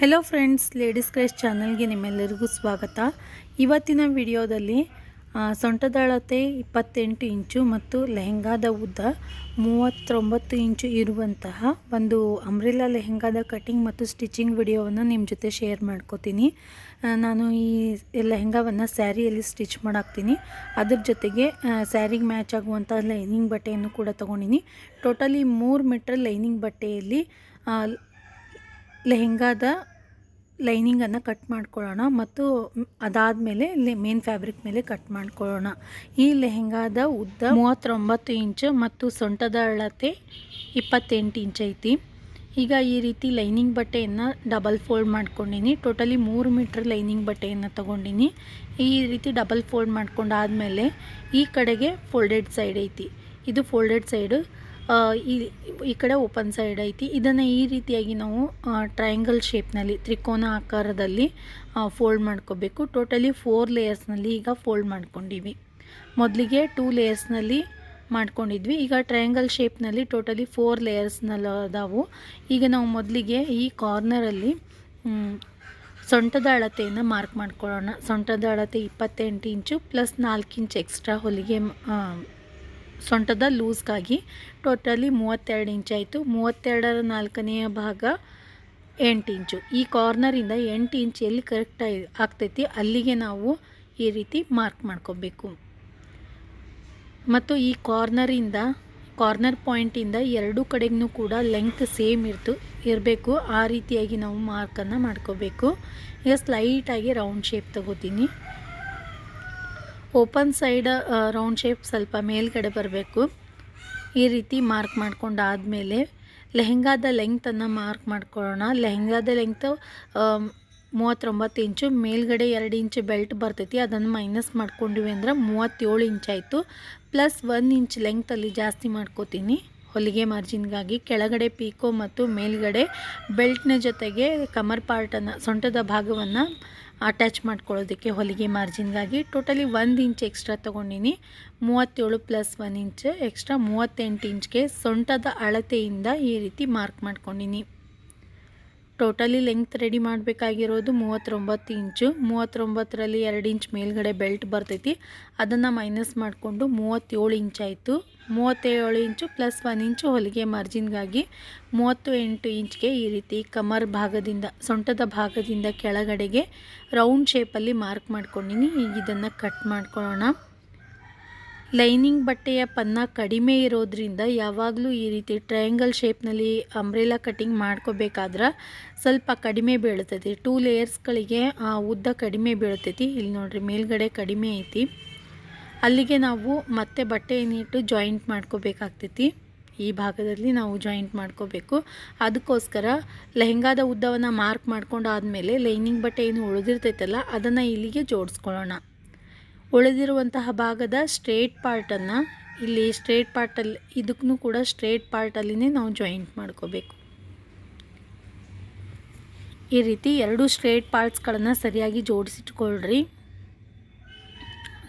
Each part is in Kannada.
ಹೆಲೋ ಫ್ರೆಂಡ್ಸ್ ಲೇಡೀಸ್ ಕ್ರೈಸ್ಟ್ ಚಾನಲ್ಗೆ ನಿಮ್ಮೆಲ್ಲರಿಗೂ ಸ್ವಾಗತ. ಇವತ್ತಿನ ವಿಡಿಯೋದಲ್ಲಿ ಸೊಂಟದಾಳತೆ ಇಪ್ಪತ್ತೆಂಟು ಇಂಚು ಮತ್ತು ಲೆಹೆಂಗಾದ ಉದ್ದ ಮೂವತ್ತೊಂಬತ್ತು ಇಂಚು ಇರುವಂತಹ ಒಂದು ಅಂಬ್ರೆಲಾ ಲೆಹೆಂಗಾದ ಕಟಿಂಗ್ ಮತ್ತು ಸ್ಟಿಚಿಂಗ್ ವಿಡಿಯೋವನ್ನು ನಿಮ್ಮ ಜೊತೆ ಶೇರ್ ಮಾಡ್ಕೋತೀನಿ. ನಾನು ಈ ಲೆಹೆಂಗಾವನ್ನು ಸ್ಯಾರಿಯಲ್ಲಿ ಸ್ಟಿಚ್ ಮಾಡಾಕ್ತೀನಿ. ಅದ್ರ ಜೊತೆಗೆ ಸ್ಯಾರಿಗೆ ಮ್ಯಾಚ್ ಆಗುವಂಥ ಲೈನಿಂಗ್ ಬಟ್ಟೆಯನ್ನು ಕೂಡ ತೊಗೊಂಡಿನಿ. ಟೋಟಲಿ ಮೂರು ಮೀಟ್ರ್ ಲೈನಿಂಗ್ ಬಟ್ಟೆಯಲ್ಲಿ ಲೆಹೆಂಗಾದ ಲೈನಿಂಗನ್ನು ಕಟ್ ಮಾಡ್ಕೊಳ್ಳೋಣ ಮತ್ತು ಅದಾದಮೇಲೆ ಮೇನ್ ಫ್ಯಾಬ್ರಿಕ್ ಮೇಲೆ ಕಟ್ ಮಾಡ್ಕೊಳ್ಳೋಣ. ಈ ಲೆಹೆಂಗಾದ ಉದ್ದ ಮೂವತ್ತೊಂಬತ್ತು ಇಂಚು ಮತ್ತು ಸೊಂಟದ ಅಳತೆ ಇಪ್ಪತ್ತೆಂಟು ಇಂಚ್ ಐತಿ. ಈಗ ಈ ರೀತಿ ಲೈನಿಂಗ್ ಬಟ್ಟೆಯನ್ನು ಡಬಲ್ ಫೋಲ್ಡ್ ಮಾಡ್ಕೊಂಡಿನಿ. ಟೋಟಲಿ ಮೂರು ಮೀಟ್ರ್ ಲೈನಿಂಗ್ ಬಟ್ಟೆಯನ್ನು ತೊಗೊಂಡಿನಿ. ಈ ರೀತಿ ಡಬಲ್ ಫೋಲ್ಡ್ ಮಾಡ್ಕೊಂಡಾದಮೇಲೆ ಈ ಕಡೆಗೆ ಫೋಲ್ಡೆಡ್ ಸೈಡ್ ಐತಿ. ಇದು ಫೋಲ್ಡೆಡ್ ಸೈಡು ಈ ಈ ಕಡೆ ಓಪನ್ ಸೈಡ್ ಐತಿ. ಇದನ್ನು ಈ ರೀತಿಯಾಗಿ ನಾವು ಟ್ರಯಾಂಗಲ್ ಶೇಪ್ನಲ್ಲಿ ತ್ರಿಕೋನ ಆಕಾರದಲ್ಲಿ ಫೋಲ್ಡ್ ಮಾಡ್ಕೋಬೇಕು. ಟೋಟಲಿ ಫೋರ್ ಲೇಯರ್ಸ್ನಲ್ಲಿ ಈಗ ಫೋಲ್ಡ್ ಮಾಡ್ಕೊಂಡಿವಿ. ಮೊದಲಿಗೆ ಟೂ ಲೇಯರ್ಸ್ನಲ್ಲಿ ಮಾಡ್ಕೊಂಡಿದ್ವಿ. ಈಗ ಟ್ರಯಾಂಗಲ್ ಶೇಪ್ನಲ್ಲಿ ಟೋಟಲಿ ಫೋರ್ ಲೇಯರ್ಸ್ನಲ್ಲಿ ಅದಾವು ಈಗ ನಾವು ಮೊದಲಿಗೆ ಈ ಕಾರ್ನರಲ್ಲಿ ಸೊಂಟದ ಅಳತೆಯನ್ನು ಮಾರ್ಕ್ ಮಾಡ್ಕೊಳ್ಳೋಣ. ಸೊಂಟದ ಅಳತೆ ಇಪ್ಪತ್ತೆಂಟು ಇಂಚು ಪ್ಲಸ್ ನಾಲ್ಕು ಇಂಚ್ ಎಕ್ಸ್ಟ್ರಾ ಹೊಲಿಗೆ ಸೊಂಟದ ಲೂಸ್ಗಾಗಿ ಟೋಟಲಿ ಮೂವತ್ತೆರಡು ಇಂಚ್ ಆಯಿತು. ಮೂವತ್ತೆರಡರ ನಾಲ್ಕನೆಯ ಭಾಗ ಎಂಟು ಇಂಚು. ಈ ಕಾರ್ನರಿಂದ ಎಂಟು ಇಂಚ್ ಎಲ್ಲಿ ಕರೆಕ್ಟ್ ಆಗ್ತೈತಿ ಅಲ್ಲಿಗೆ ನಾವು ಈ ರೀತಿ ಮಾರ್ಕ್ ಮಾಡ್ಕೋಬೇಕು. ಮತ್ತು ಈ ಕಾರ್ನರಿಂದ, ಕಾರ್ನರ್ ಪಾಯಿಂಟಿಂದ ಎರಡೂ ಕಡೆಗೂ ಕೂಡ ಲೆಂತ್ ಸೇಮ್ ಇರ್ತು, ಇರಬೇಕು. ಆ ರೀತಿಯಾಗಿ ನಾವು ಮಾರ್ಕನ್ನು ಮಾಡ್ಕೋಬೇಕು. ಈಗ ಸ್ಲೈಟಾಗಿ ರೌಂಡ್ ಶೇಪ್ ತಗೋತೀನಿ. ಓಪನ್ ಸೈಡ್ ರೌಂಡ್ ಶೇಪ್ ಸ್ವಲ್ಪ ಮೇಲ್ಗಡೆ ಬರಬೇಕು. ಈ ರೀತಿ ಮಾರ್ಕ್ ಮಾಡ್ಕೊಂಡಾದಮೇಲೆ ಲೆಹೆಂಗಾದ ಲೆಂಗ್ತನ್ನು ಮಾರ್ಕ್ ಮಾಡ್ಕೊಳ್ಳೋಣ. ಲೆಹೆಂಗಾದ ಲೆಂಗ್ತು ಮೂವತ್ತೊಂಬತ್ತು ಇಂಚು, ಮೇಲ್ಗಡೆ ಎರಡು ಇಂಚು ಬೆಲ್ಟ್ ಬರ್ತೈತಿ. ಅದನ್ನು ಮೈನಸ್ ಮಾಡ್ಕೊಂಡಿವಿ ಅಂದ್ರೆ ಮೂವತ್ತೇಳು ಇಂಚ್ ಆಯಿತು. ಪ್ಲಸ್ ಒನ್ ಇಂಚ್ ಲೆಂಗ್ತಲ್ಲಿ ಜಾಸ್ತಿ ಮಾಡ್ಕೋತೀನಿ. ಹೊಲಿಗೆ ಮಾರ್ಜಿನ್ಗಾಗಿ ಕೆಳಗಡೆ ಪೀಕೋ ಮತ್ತು ಮೇಲ್ಗಡೆ ಬೆಲ್ಟ್ನ ಜೊತೆಗೆ ಕಮರ್ ಪಾರ್ಟನ್ನು ಸೊಂಟದ ಭಾಗವನ್ನು ಅಟ್ಯಾಚ್ ಮಾಡ್ಕೊಳ್ಳೋದಕ್ಕೆ ಹೊಲಿಗೆ ಮಾರ್ಜಿನ್ಗಾಗಿ ಟೋಟಲಿ ಒಂದು ಇಂಚ್ ಎಕ್ಸ್ಟ್ರಾ ತೊಗೊಂಡಿನಿ. ಮೂವತ್ತೇಳು ಪ್ಲಸ್ ಒನ್ ಇಂಚ್ ಎಕ್ಸ್ಟ್ರಾ ಮೂವತ್ತೆಂಟು ಇಂಚ್ಗೆ ಸೊಂಟದ ಅಳತೆಯಿಂದ ಈ ರೀತಿ ಮಾರ್ಕ್ ಮಾಡ್ಕೊಂಡಿನಿ. ಟೋಟಲಿ ಲೆಂಗ್ತ್ ರೆಡಿ ಮಾಡಬೇಕಾಗಿರೋದು ಮೂವತ್ತೊಂಬತ್ತು ಇಂಚು. ಮೂವತ್ತೊಂಬತ್ತರಲ್ಲಿ ಎರಡು ಇಂಚ್ ಮೇಲ್ಗಡೆ ಬೆಲ್ಟ್ ಬರ್ತೈತಿ. ಅದನ್ನು ಮೈನಸ್ ಮಾಡಿಕೊಂಡು ಮೂವತ್ತೇಳು ಇಂಚ್ ಆಯಿತು. ಮೂವತ್ತೇಳು ಇಂಚು ಪ್ಲಸ್ ಒನ್ ಇಂಚು ಹೊಲಿಗೆ ಮಾರ್ಜಿನ್ಗಾಗಿ ಮೂವತ್ತು ಎಂಟು ಇಂಚ್ಗೆ ಈ ರೀತಿ ಕಮರ್ ಭಾಗದಿಂದ, ಸೊಂಟದ ಭಾಗದಿಂದ ಕೆಳಗಡೆಗೆ ರೌಂಡ್ ಶೇಪಲ್ಲಿ ಮಾರ್ಕ್ ಮಾಡ್ಕೊಂಡಿನಿ. ಈಗ ಇದನ್ನು ಕಟ್ ಮಾಡ್ಕೊಳ್ಳೋಣ. ಲೈನಿಂಗ್ ಬಟ್ಟೆಯ ಪನ್ನ ಕಡಿಮೆ ಇರೋದ್ರಿಂದ ಯಾವಾಗಲೂ ಈ ರೀತಿ ಟ್ರಯಾಂಗಲ್ ಶೇಪ್ನಲ್ಲಿ ಅಂಬ್ರೆಲಾ ಕಟಿಂಗ್ ಮಾಡ್ಕೋಬೇಕಾದ್ರೆ ಸ್ವಲ್ಪ ಕಡಿಮೆ ಬೀಳ್ತೈತಿ ಟೂ ಲೇಯರ್ಸ್ಗಳಿಗೆ ಉದ್ದ ಕಡಿಮೆ ಬೀಳ್ತೈತಿ ಇಲ್ಲಿ ನೋಡ್ರಿ ಮೇಲ್ಗಡೆ ಕಡಿಮೆ ಐತಿ. ಅಲ್ಲಿಗೆ ನಾವು ಮತ್ತೆ ಬಟ್ಟೆಯನ್ನಿಟ್ಟು ಜಾಯಿಂಟ್ ಮಾಡ್ಕೋಬೇಕಾಗ್ತೈತಿ. ಈ ಭಾಗದಲ್ಲಿ ನಾವು ಜಾಯಿಂಟ್ ಮಾಡ್ಕೋಬೇಕು. ಅದಕ್ಕೋಸ್ಕರ ಲೆಹೆಂಗಾದ ಉದ್ದವನ್ನು ಮಾರ್ಕ್ ಮಾಡ್ಕೊಂಡಾದಮೇಲೆ ಲೈನಿಂಗ್ ಬಟ್ಟೆ ಏನು ಉಳಿದಿರ್ತೈತಲ್ಲ, ಅದನ್ನು ಇಲ್ಲಿಗೆ ಜೋಡಿಸ್ಕೊಳ್ಳೋಣ. ಉಳಿದಿರುವಂತಹ ಭಾಗದ ಸ್ಟ್ರೇಟ್ ಪಾರ್ಟನ್ನು ಇಲ್ಲಿ ಸ್ಟ್ರೇಟ್ ಪಾರ್ಟಲ್ಲಿ, ಇದಕ್ಕೂ ಕೂಡ ಸ್ಟ್ರೇಟ್ ಪಾರ್ಟಲ್ಲಿನೇ ನಾವು ಜಾಯಿಂಟ್ ಮಾಡ್ಕೋಬೇಕು. ಈ ರೀತಿ ಎರಡು ಸ್ಟ್ರೇಟ್ ಪಾರ್ಟ್ಸ್ಗಳನ್ನು ಸರಿಯಾಗಿ ಜೋಡಿಸಿಟ್ಕೊಳ್ರಿ.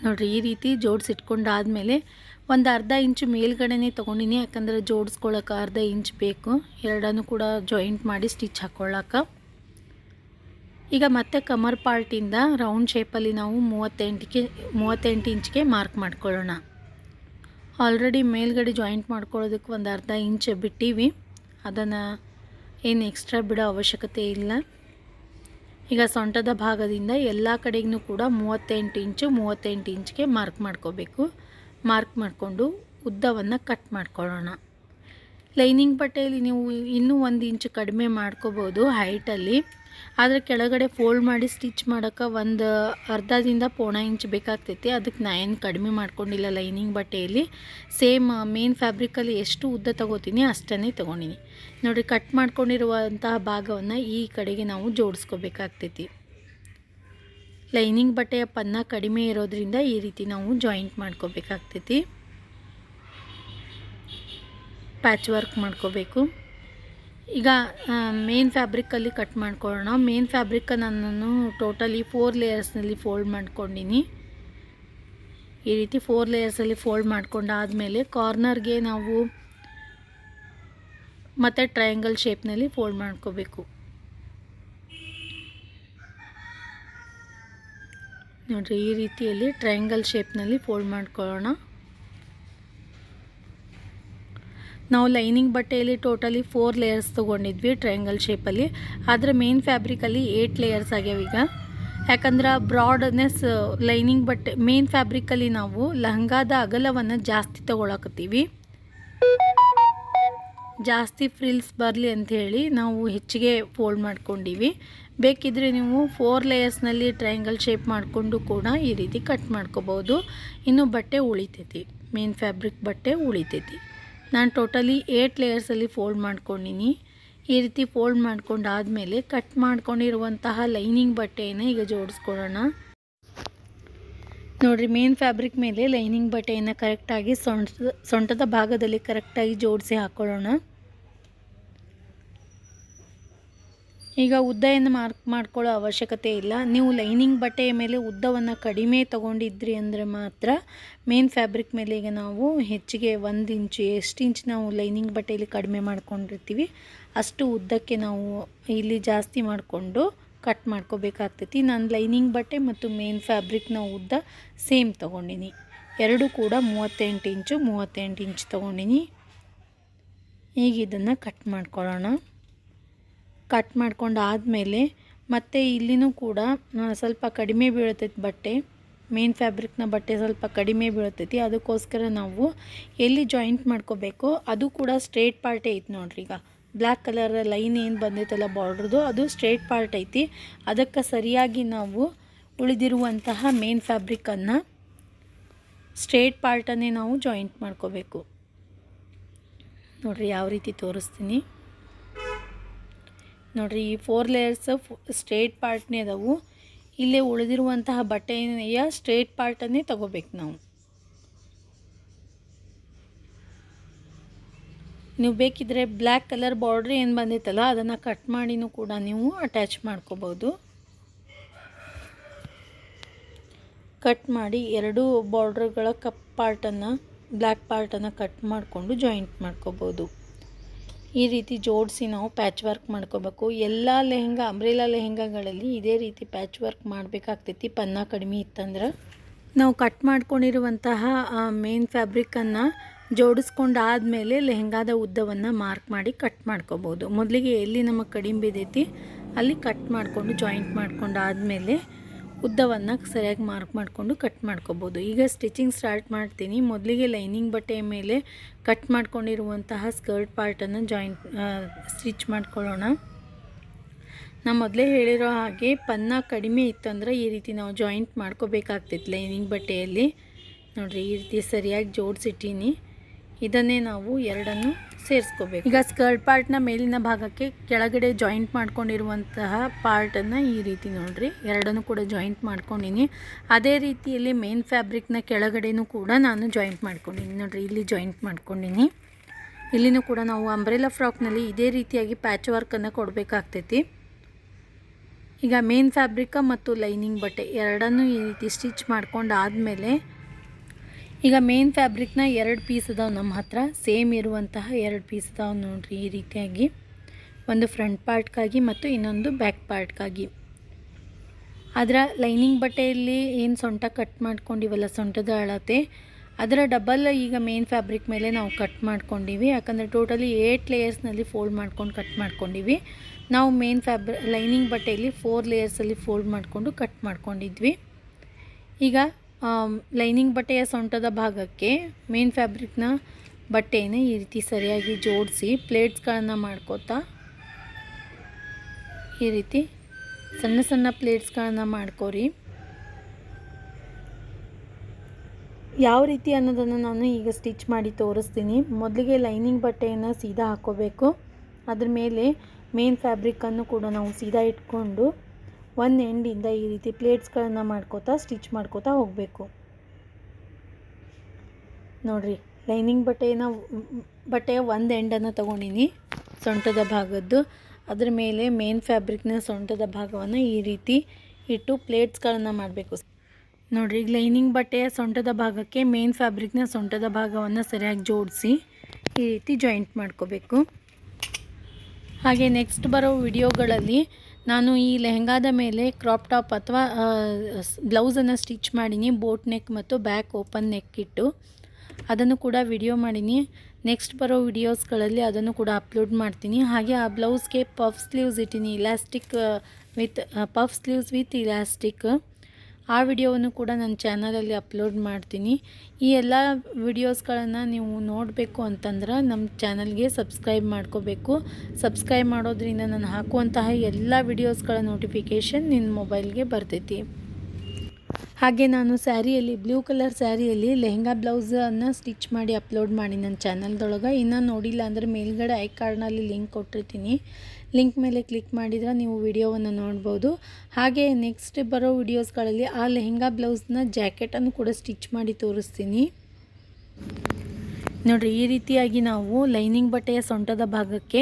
ನೋಡಿರಿ, ಈ ರೀತಿ ಜೋಡಿಸಿಟ್ಕೊಂಡಾದ್ಮೇಲೆ ಒಂದು ಅರ್ಧ ಇಂಚು ಮೇಲ್ಗಡೆನೇ ತೊಗೊಂಡಿನಿ, ಯಾಕಂದರೆ ಜೋಡಿಸ್ಕೊಳ್ಳೋಕೆ ಅರ್ಧ ಇಂಚ್ ಬೇಕು. ಎರಡನ್ನು ಕೂಡ ಜಾಯಿಂಟ್ ಮಾಡಿ ಸ್ಟಿಚ್ ಹಾಕ್ಕೊಳ್ಳೋಕೆ ಈಗ ಮತ್ತೆ ಕಮರ್ ಪಾರ್ಟಿಂದ ರೌಂಡ್ ಶೇಪಲ್ಲಿ ನಾವು ಮೂವತ್ತೆಂಟಿಗೆ ಮೂವತ್ತೆಂಟು ಇಂಚ್ಗೆ ಮಾರ್ಕ್ ಮಾಡ್ಕೊಳ್ಳೋಣ. ಆಲ್ರೆಡಿ ಮೇಲ್ಗಡೆ ಜಾಯಿಂಟ್ ಮಾಡ್ಕೊಳ್ಳೋದಕ್ಕೆ ಒಂದು ಅರ್ಧ ಇಂಚ್ ಬಿಟ್ಟೀವಿ. ಅದನ್ನು ಏನು ಎಕ್ಸ್ಟ್ರಾ ಬಿಡೋ ಅವಶ್ಯಕತೆ ಇಲ್ಲ. ಈಗ ಸೊಂಟದ ಭಾಗದಿಂದ ಎಲ್ಲ ಕಡೆಗೂ ಕೂಡ ಮೂವತ್ತೆಂಟು ಇಂಚು, ಮೂವತ್ತೆಂಟು ಇಂಚ್ಗೆ ಮಾರ್ಕ್ ಮಾಡ್ಕೋಬೇಕು. ಮಾರ್ಕ್ ಮಾಡಿಕೊಂಡು ಉದ್ದವನ್ನು ಕಟ್ ಮಾಡ್ಕೊಳ್ಳೋಣ. ಲೈನಿಂಗ್ ಬಟ್ಟೆಯಲ್ಲಿ ನೀವು ಇನ್ನೂ ಒಂದು ಇಂಚು ಕಡಿಮೆ ಮಾಡ್ಕೋಬೋದು ಹೈಟಲ್ಲಿ. ಆದರೆ ಕೆಳಗಡೆ ಫೋಲ್ಡ್ ಮಾಡಿ ಸ್ಟಿಚ್ ಮಾಡೋಕ್ಕೆ ಒಂದು ಅರ್ಧದಿಂದ ಪೋಣ ಇಂಚ್ ಬೇಕಾಗ್ತೈತಿ. ಅದಕ್ಕೆ ನಾ ಏನು ಕಡಿಮೆ ಮಾಡ್ಕೊಂಡಿಲ್ಲ ಲೈನಿಂಗ್ ಬಟ್ಟೆಯಲ್ಲಿ. ಸೇಮ್ ಮೇನ್ ಫ್ಯಾಬ್ರಿಕಲ್ಲಿ ಎಷ್ಟು ಉದ್ದ ತಗೋತೀನಿ ಅಷ್ಟನ್ನೇ ತೊಗೊಂಡಿನಿ. ನೋಡಿರಿ ಕಟ್ ಮಾಡ್ಕೊಂಡಿರುವಂತಹ ಭಾಗವನ್ನು ಈ ಕಡೆಗೆ ನಾವು ಜೋಡಿಸ್ಕೋಬೇಕಾಗ್ತೈತಿ. ಲೈನಿಂಗ್ ಬಟ್ಟೆಯ ಪನ್ನ ಕಡಿಮೆ ಇರೋದ್ರಿಂದ ಈ ರೀತಿ ನಾವು ಜಾಯಿಂಟ್ ಮಾಡ್ಕೋಬೇಕಾಗ್ತೈತಿ. ಪ್ಯಾಚ್ ವರ್ಕ್ ಮಾಡ್ಕೋಬೇಕು. ಈಗ ಮೇನ್ ಫ್ಯಾಬ್ರಿಕ್ಕಲ್ಲಿ ಕಟ್ ಮಾಡ್ಕೊಳ್ಳೋಣ. ಮೇನ್ ಫ್ಯಾಬ್ರಿಕ್ಕ ನಾನು ಟೋಟಲಿ ಫೋರ್ ಲೇಯರ್ಸ್ನಲ್ಲಿ ಫೋಲ್ಡ್ ಮಾಡ್ಕೊಂಡಿನಿ. ಈ ರೀತಿ ಫೋರ್ ಲೇಯರ್ಸಲ್ಲಿ ಫೋಲ್ಡ್ ಮಾಡ್ಕೊಂಡಾದಮೇಲೆ ಕಾರ್ನರ್ಗೆ ನಾವು ಮತ್ತು ಟ್ರಯಾಂಗಲ್ ಶೇಪ್ನಲ್ಲಿ ಫೋಲ್ಡ್ ಮಾಡ್ಕೋಬೇಕು. ನೋಡಿರಿ, ಈ ರೀತಿಯಲ್ಲಿ ಟ್ರಯಾಂಗಲ್ ಶೇಪ್ನಲ್ಲಿ ಫೋಲ್ಡ್ ಮಾಡ್ಕೊಳ್ಳೋಣ. ನಾವು ಲೈನಿಂಗ್ ಬಟ್ಟೆಯಲ್ಲಿ ಟೋಟಲಿ ಫೋರ್ ಲೇಯರ್ಸ್ ತೊಗೊಂಡಿದ್ವಿ, ಟ್ರಯಾಂಗಲ್ ಶೇಪಲ್ಲಿ. ಆದರೆ ಮೇನ್ ಫ್ಯಾಬ್ರಿಕಲ್ಲಿ ಏಯ್ಟ್ ಲೇಯರ್ಸ್ ಆಗ್ಯಾವ ಈಗ. ಯಾಕಂದ್ರೆ ಬ್ರಾಡ್ನೆಸ್, ಲೈನಿಂಗ್ ಬಟ್ಟೆ, ಮೇನ್ ಫ್ಯಾಬ್ರಿಕಲ್ಲಿ ನಾವು ಲಹಂಗಾದ ಅಗಲವನ್ನು ಜಾಸ್ತಿ ತೊಗೊಳಕತ್ತೀವಿ. ಜಾಸ್ತಿ ಫ್ರಿಲ್ಸ್ ಬರಲಿ ಅಂಥೇಳಿ ನಾವು ಹೆಚ್ಚಿಗೆ ಫೋಲ್ಡ್ ಮಾಡ್ಕೊಂಡಿವಿ. ಬೇಕಿದ್ರೆ ನೀವು ಫೋರ್ ಲೇಯರ್ಸ್ನಲ್ಲಿ ಟ್ರಯಾಂಗಲ್ ಶೇಪ್ ಮಾಡಿಕೊಂಡು ಕೂಡ ಈ ರೀತಿ ಕಟ್ ಮಾಡ್ಕೋಬೋದು. ಇನ್ನು ಬಟ್ಟೆ ಉಳಿತೈತಿ, ಮೇನ್ ಫ್ಯಾಬ್ರಿಕ್ ಬಟ್ಟೆ ಉಳಿತೈತಿ. ನಾನು ಟೋಟಲಿ ಏಟ್ ಲೇಯರ್ಸಲ್ಲಿ ಫೋಲ್ಡ್ ಮಾಡ್ಕೊಂಡಿನಿ. ಈ ರೀತಿ ಫೋಲ್ಡ್ ಮಾಡ್ಕೊಂಡಾದಮೇಲೆ ಕಟ್ ಮಾಡ್ಕೊಂಡಿರುವಂತಹ ಲೈನಿಂಗ್ ಬಟ್ಟೆಯನ್ನು ಈಗ ಜೋಡಿಸ್ಕೊಳ್ಳೋಣ. ನೋಡಿರಿ ಮೇನ್ ಫ್ಯಾಬ್ರಿಕ್ ಮೇಲೆ ಲೈನಿಂಗ್ ಬಟ್ಟೆಯನ್ನು ಕರೆಕ್ಟಾಗಿ ಸೊಂಟದ ಸೊಂಟದ ಭಾಗದಲ್ಲಿ ಕರೆಕ್ಟಾಗಿ ಜೋಡಿಸಿ ಹಾಕ್ಕೊಳ್ಳೋಣ ಈಗ ಉದ್ದೆಯನ್ನು ಮಾರ್ಕ್ ಮಾಡ್ಕೊಳ್ಳೋ ಅವಶ್ಯಕತೆ ಇಲ್ಲ. ನೀವು ಲೈನಿಂಗ್ ಬಟ್ಟೆಯ ಮೇಲೆ ಉದ್ದವನ್ನು ಕಡಿಮೆ ತೊಗೊಂಡಿದ್ರಿ ಅಂದರೆ ಮಾತ್ರ ಮೇನ್ ಫ್ಯಾಬ್ರಿಕ್ ಮೇಲೆ ಈಗ ನಾವು ಹೆಚ್ಚಿಗೆ ಒಂದು ಇಂಚು, ಎಷ್ಟು ಇಂಚ್ ನಾವು ಲೈನಿಂಗ್ ಬಟ್ಟೆಯಲ್ಲಿ ಕಡಿಮೆ ಮಾಡ್ಕೊಂಡಿರ್ತೀವಿ, ಅಷ್ಟು ಉದ್ದಕ್ಕೆ ನಾವು ಇಲ್ಲಿ ಜಾಸ್ತಿ ಮಾಡಿಕೊಂಡು ಕಟ್ ಮಾಡ್ಕೋಬೇಕಾಗ್ತೈತಿ. ನಾನು ಲೈನಿಂಗ್ ಬಟ್ಟೆ ಮತ್ತು ಮೇನ್ ಫ್ಯಾಬ್ರಿಕ್ನ ಉದ್ದ ಸೇಮ್ ತೊಗೊಂಡಿನಿ. ಎರಡು ಕೂಡ ಮೂವತ್ತೆಂಟು ಇಂಚು, ಮೂವತ್ತೆಂಟು ಇಂಚ್ ತೊಗೊಂಡಿನಿ. ಈಗ ಇದನ್ನು ಕಟ್ ಮಾಡ್ಕೊಳ್ಳೋಣ. ಕಟ್ ಮಾಡ್ಕೊಂಡು ಆದಮೇಲೆ ಮತ್ತು ಇಲ್ಲಿನೂ ಕೂಡ ಸ್ವಲ್ಪ ಕಡಿಮೆ ಬೀಳ್ತೈತಿ ಬಟ್ಟೆ. ಮೇನ್ ಫ್ಯಾಬ್ರಿಕ್ನ ಬಟ್ಟೆ ಸ್ವಲ್ಪ ಕಡಿಮೆ ಬೀಳ್ತೈತಿ. ಅದಕ್ಕೋಸ್ಕರ ನಾವು ಎಲ್ಲಿ ಜಾಯಿಂಟ್ ಮಾಡ್ಕೋಬೇಕು, ಅದು ಕೂಡ ಸ್ಟ್ರೇಟ್ ಪಾರ್ಟ್ ಐತಿ ನೋಡ್ರಿ ಈಗ. ಬ್ಲ್ಯಾಕ್ ಕಲರ್ ಲೈನ್ ಏನು ಬಂದೈತಲ್ಲ ಬಾರ್ಡ್ರದು ಅದು ಸ್ಟ್ರೇಟ್ ಪಾರ್ಟ್ ಐತಿ. ಅದಕ್ಕೆ ಸರಿಯಾಗಿ ನಾವು ಉಳಿದಿರುವಂತಹ ಮೇನ್ ಫ್ಯಾಬ್ರಿಕ್ಕನ್ನು ಸ್ಟ್ರೇಟ್ ಪಾರ್ಟನ್ನೇ ನಾವು ಜಾಯಿಂಟ್ ಮಾಡ್ಕೋಬೇಕು. ನೋಡಿರಿ ಯಾವ ರೀತಿ ತೋರಿಸ್ತೀನಿ. ನೋಡಿರಿ, ಈ ಫೋರ್ ಲೇಯರ್ಸ್ ಸ್ಟ್ರೇಟ್ ಪಾರ್ಟ್ನೇ ಅದಾವು ಇಲ್ಲೇ ಉಳಿದಿರುವಂತಹ ಬಟ್ಟೆಯ ಸ್ಟ್ರೇಟ್ ಪಾರ್ಟನ್ನೇ ತಗೋಬೇಕು ನಾವು. ನೀವು ಬೇಕಿದ್ರೆ ಬ್ಲ್ಯಾಕ್ ಕಲರ್ ಬಾರ್ಡ್ರ್ ಏನು ಬಂದೈತಲ್ಲ ಅದನ್ನು ಕಟ್ ಮಾಡಿನೂ ಕೂಡ ನೀವು ಅಟ್ಯಾಚ್ ಮಾಡ್ಕೋಬೋದು ಕಟ್ ಮಾಡಿ ಎರಡೂ ಬಾರ್ಡ್ರ್ಗಳ ಕಪ್ ಪಾರ್ಟನ್ನು ಬ್ಲ್ಯಾಕ್ ಪಾರ್ಟನ್ನು ಕಟ್ ಮಾಡಿಕೊಂಡು ಜಾಯಿಂಟ್ ಮಾಡ್ಕೋಬೋದು ಈ ರೀತಿ ಜೋಡಿಸಿ ನಾವು ಪ್ಯಾಚ್ ವರ್ಕ್ ಮಾಡ್ಕೋಬೇಕು. ಎಲ್ಲ ಲೆಹೆಂಗಾ ಅಂಬ್ರೆಲಾ ಲೆಹೆಂಗಾಗಳಲ್ಲಿ ಇದೇ ರೀತಿ ಪ್ಯಾಚ್ ವರ್ಕ್ ಮಾಡಬೇಕಾಗ್ತೈತಿ. ಪನ್ನ ಕಡಿಮೆ ಇತ್ತಂದ್ರೆ ನಾವು ಕಟ್ ಮಾಡ್ಕೊಂಡಿರುವಂತಹ ಮೇನ್ ಫ್ಯಾಬ್ರಿಕನ್ನು ಜೋಡಿಸ್ಕೊಂಡಾದಮೇಲೆ ಲೆಹೆಂಗಾದ ಉದ್ದವನ್ನು ಮಾರ್ಕ್ ಮಾಡಿ ಕಟ್ ಮಾಡ್ಕೋಬೋದು. ಮೊದಲಿಗೆ ಎಲ್ಲಿ ನಮಗೆ ಕಡಿಮೆ ಬಿದ್ದೈತಿ, ಅಲ್ಲಿ ಕಟ್ ಮಾಡಿಕೊಂಡು ಜಾಯಿಂಟ್ ಮಾಡ್ಕೊಂಡಾದಮೇಲೆ ಉದ್ದವನ್ನು ಸರಿಯಾಗಿ ಮಾರ್ಕ್ ಮಾಡಿಕೊಂಡು ಕಟ್ ಮಾಡ್ಕೋಬೋದು. ಈಗ ಸ್ಟಿಚಿಂಗ್ ಸ್ಟಾರ್ಟ್ ಮಾಡ್ತೀನಿ. ಮೊದಲಿಗೆ ಲೈನಿಂಗ್ ಬಟ್ಟೆಯ ಮೇಲೆ ಕಟ್ ಮಾಡ್ಕೊಂಡಿರುವಂತಹ ಸ್ಕರ್ಟ್ ಪಾರ್ಟನ್ನು ಜಾಯಿಂಟ್ ಸ್ಟಿಚ್ ಮಾಡ್ಕೊಳ್ಳೋಣ. ನಾ ಮೊದಲೇ ಹೇಳಿರೋ ಹಾಗೆ ಪನ್ನ ಕಡಿಮೆ ಇತ್ತಂದ್ರೆ ಈ ರೀತಿ ನಾವು ಜಾಯಿಂಟ್ ಮಾಡ್ಕೋಬೇಕಾಗ್ತಿತ್ತು ಲೈನಿಂಗ್ ಬಟ್ಟೆಯಲ್ಲಿ. ನೋಡಿರಿ ಈ ರೀತಿ ಸರಿಯಾಗಿ ಜೋಡಿಸಿಟ್ಟೀನಿ. ಇದನ್ನೇ ನಾವು ಎರಡನ್ನು ಸೇರಿಸ್ಕೋಬೇಕು. ಈಗ ಸ್ಕರ್ಟ್ ಪಾರ್ಟ್ನ ಮೇಲಿನ ಭಾಗಕ್ಕೆ ಕೆಳಗಡೆ ಜಾಯಿಂಟ್ ಮಾಡ್ಕೊಂಡಿರುವಂತಹ ಪಾರ್ಟನ್ನು ಈ ರೀತಿ ನೋಡಿರಿ. ಎರಡನ್ನು ಕೂಡ ಜಾಯಿಂಟ್ ಮಾಡ್ಕೊಂಡಿನಿ. ಅದೇ ರೀತಿಯಲ್ಲಿ ಮೇನ್ ಫ್ಯಾಬ್ರಿಕ್ನ ಕೆಳಗಡೆನೂ ಕೂಡ ನಾನು ಜಾಯಿಂಟ್ ಮಾಡ್ಕೊಂಡಿನಿ. ನೋಡಿರಿ, ಇಲ್ಲಿ ಜಾಯಿಂಟ್ ಮಾಡ್ಕೊಂಡಿನಿ. ಇಲ್ಲಿನೂ ಕೂಡ ನಾವು ಅಂಬ್ರೆಲಾ ಫ್ರಾಕ್ನಲ್ಲಿ ಇದೇ ರೀತಿಯಾಗಿ ಪ್ಯಾಚ್ ವರ್ಕನ್ನು ಕೊಡಬೇಕಾಗ್ತೈತಿ. ಈಗ ಮೇನ್ ಫ್ಯಾಬ್ರಿಕ ಮತ್ತು ಲೈನಿಂಗ್ ಬಟ್ಟೆ ಎರಡನ್ನೂ ಈ ರೀತಿ ಸ್ಟಿಚ್ ಮಾಡ್ಕೊಂಡು ಆದಮೇಲೆ ಈಗ ಮೇನ್ ಫ್ಯಾಬ್ರಿಕ್ನ ಎರಡು ಪೀಸ್ ಇದಾವೆ ನಮ್ಮ ಹತ್ರ. ಸೇಮ್ ಇರುವಂತಹ ಎರಡು ಪೀಸ್ ಇದಾವೆ ನೋಡಿರಿ ಈ ರೀತಿಯಾಗಿ. ಒಂದು ಫ್ರಂಟ್ ಪಾರ್ಟ್ಗಾಗಿ ಮತ್ತು ಇನ್ನೊಂದು ಬ್ಯಾಕ್ ಪಾರ್ಟ್ಗಾಗಿ ಅದರ ಲೈನಿಂಗ್ ಬಟ್ಟೆಯಲ್ಲಿ ಏನು ಸೊಂಟ ಕಟ್ ಮಾಡ್ಕೊಂಡಿವಲ್ಲ ಸೊಂಟದ ಅಳತೆ, ಅದರ ಡಬಲ್ ಈಗ ಮೇನ್ ಫ್ಯಾಬ್ರಿಕ್ ಮೇಲೆ ನಾವು ಕಟ್ ಮಾಡ್ಕೊಂಡಿವಿ. ಯಾಕಂದರೆ ಟೋಟಲಿ ಏಯ್ಟ್ ಲೇಯರ್ಸ್ನಲ್ಲಿ ಫೋಲ್ಡ್ ಮಾಡ್ಕೊಂಡು ಕಟ್ ಮಾಡ್ಕೊಂಡಿವಿ. ನಾವು ಮೇನ್ ಫ್ಯಾಬ್ರಿ ಲೈನಿಂಗ್ ಬಟ್ಟೆಯಲ್ಲಿ ಫೋರ್ ಲೇಯರ್ಸಲ್ಲಿ ಫೋಲ್ಡ್ ಮಾಡಿಕೊಂಡು ಕಟ್ ಮಾಡ್ಕೊಂಡಿದ್ವಿ. ಈಗ ಲೈನಿಂಗ್ ಬಟ್ಟೆಯ ಸೊಂಟದ ಭಾಗಕ್ಕೆ ಮೇನ್ ಫ್ಯಾಬ್ರಿಕ್ನ ಬಟ್ಟೆಯನ್ನು ಈ ರೀತಿ ಸರಿಯಾಗಿ ಜೋಡಿಸಿ ಪ್ಲೇಟ್ಸ್ಗಳನ್ನು ಮಾಡ್ಕೋತಾ ಈ ರೀತಿ ಸಣ್ಣ ಸಣ್ಣ ಪ್ಲೇಟ್ಸ್ಗಳನ್ನು ಮಾಡ್ಕೋರಿ. ಯಾವ ರೀತಿ ಅನ್ನೋದನ್ನು ನಾನು ಈಗ ಸ್ಟಿಚ್ ಮಾಡಿ ತೋರಿಸ್ತೀನಿ. ಮೊದಲಿಗೆ ಲೈನಿಂಗ್ ಬಟ್ಟೆಯನ್ನು ಸೀದಾ ಹಾಕೋಬೇಕು. ಅದ್ರ ಮೇಲೆ ಮೇನ್ ಫ್ಯಾಬ್ರಿಕ್ಕನ್ನು ಕೂಡ ನಾವು ಸೀದಾ ಇಟ್ಕೊಂಡು ಒಂದು ಎಂಡಿಂದ ಈ ರೀತಿ ಪ್ಲೇಟ್ಸ್ಗಳನ್ನು ಮಾಡ್ಕೋತಾ ಸ್ಟಿಚ್ ಮಾಡ್ಕೋತಾ ಹೋಗಬೇಕು. ನೋಡಿರಿ ಲೈನಿಂಗ್ ಬಟ್ಟೆನ ಬಟ್ಟೆಯ ಒಂದು ಎಂಡನ್ನು ತೊಗೊಂಡಿನಿ, ಸೊಂಟದ ಭಾಗದ್ದು. ಅದ್ರ ಮೇಲೆ ಮೇನ್ ಫ್ಯಾಬ್ರಿಕ್ನ ಸೊಂಟದ ಭಾಗವನ್ನು ಈ ರೀತಿ ಇಟ್ಟು ಪ್ಲೇಟ್ಸ್ಗಳನ್ನು ಮಾಡಬೇಕು. ನೋಡಿರಿ ಲೈನಿಂಗ್ ಬಟ್ಟೆಯ ಸೊಂಟದ ಭಾಗಕ್ಕೆ ಮೇನ್ ಫ್ಯಾಬ್ರಿಕ್ನ ಸೊಂಟದ ಭಾಗವನ್ನು ಸರಿಯಾಗಿ ಜೋಡಿಸಿ ಈ ರೀತಿ ಜಾಯಿಂಟ್ ಮಾಡ್ಕೋಬೇಕು. ಹಾಗೆ ನೆಕ್ಸ್ಟ್ ಬರೋ ವಿಡಿಯೋಗಳಲ್ಲಿ ನಾನು ಈ ಲೆಹಂಗಾದ ಮೇಲೆ ಕ್ರಾಪ್ ಟಾಪ್ ಅಥವಾ ಬ್ಲೌಸನ್ನು ಸ್ಟಿಚ್ ಮಾಡೀನಿ ಬೋಟ್ ನೆಕ್ ಮತ್ತು ಬ್ಯಾಕ್ ಓಪನ್ ನೆಕ್ ಇಟ್ಟು. ಅದನ್ನು ಕೂಡ ವಿಡಿಯೋ ಮಾಡೀನಿ. ನೆಕ್ಸ್ಟ್ ಬರೋ ವಿಡಿಯೋಸ್ಗಳಲ್ಲಿ ಅದನ್ನು ಕೂಡ ಅಪ್ಲೋಡ್ ಮಾಡ್ತೀನಿ. ಹಾಗೆ ಆ ಬ್ಲೌಸ್ಗೆ ಪಫ್ ಸ್ಲೀವ್ಸ್ ಇಟ್ಟೀನಿ elastic with puff sleeves with elastic ಆ ವಿಡಿಯೋವನ್ನು ಕೂಡ ನನ್ನ ಚಾನಲಲ್ಲಿ ಅಪ್ಲೋಡ್ ಮಾಡ್ತೀನಿ. ಈ ಎಲ್ಲ ವಿಡಿಯೋಸ್ಗಳನ್ನು ನೀವು ನೋಡಬೇಕು ಅಂತಂದ್ರೆ ನಮ್ಮ ಚಾನಲ್ಗೆ ಸಬ್ಸ್ಕ್ರೈಬ್ ಮಾಡ್ಕೋಬೇಕು. ಸಬ್ಸ್ಕ್ರೈಬ್ ಮಾಡೋದ್ರಿಂದ ನಾನು ಹಾಕುವಂತಹ ಎಲ್ಲ ವಿಡಿಯೋಸ್ಗಳ ನೋಟಿಫಿಕೇಷನ್ ನಿನ್ನ ಮೊಬೈಲ್ಗೆ ಬರ್ತೈತಿ. ಹಾಗೆ ನಾನು ಸ್ಯಾರಿಯಲ್ಲಿ, ಬ್ಲೂ ಕಲರ್ ಸ್ಯಾರಿಯಲ್ಲಿ ಲೆಹೆಂಗಾ ಬ್ಲೌಸನ್ನು ಸ್ಟಿಚ್ ಮಾಡಿ ಅಪ್ಲೋಡ್ ಮಾಡಿ ನನ್ನ ಚಾನಲ್ದೊಳಗೆ. ಇನ್ನೂ ನೋಡಿಲ್ಲ ಅಂದರೆ ಮೇಲ್ಗಡೆ ಐ ಕಾರ್ಡ್ನಲ್ಲಿ ಲಿಂಕ್ ಕೊಟ್ಟಿರ್ತೀನಿ. ಲಿಂಕ್ ಮೇಲೆ ಕ್ಲಿಕ್ ಮಾಡಿದರೆ ನೀವು ವಿಡಿಯೋವನ್ನು ನೋಡ್ಬೋದು. ಹಾಗೆ ನೆಕ್ಸ್ಟ್ ಬರೋ ವಿಡಿಯೋಸ್ಗಳಲ್ಲಿ ಆ ಲೆಹೆಂಗಾ ಬ್ಲೌಸ್ನ ಜಾಕೆಟನ್ನು ಕೂಡ ಸ್ಟಿಚ್ ಮಾಡಿ ತೋರಿಸ್ತೀನಿ. ನೋಡಿರಿ, ಈ ರೀತಿಯಾಗಿ ನಾವು ಲೈನಿಂಗ್ ಬಟ್ಟೆಯ ಸೊಂಟದ ಭಾಗಕ್ಕೆ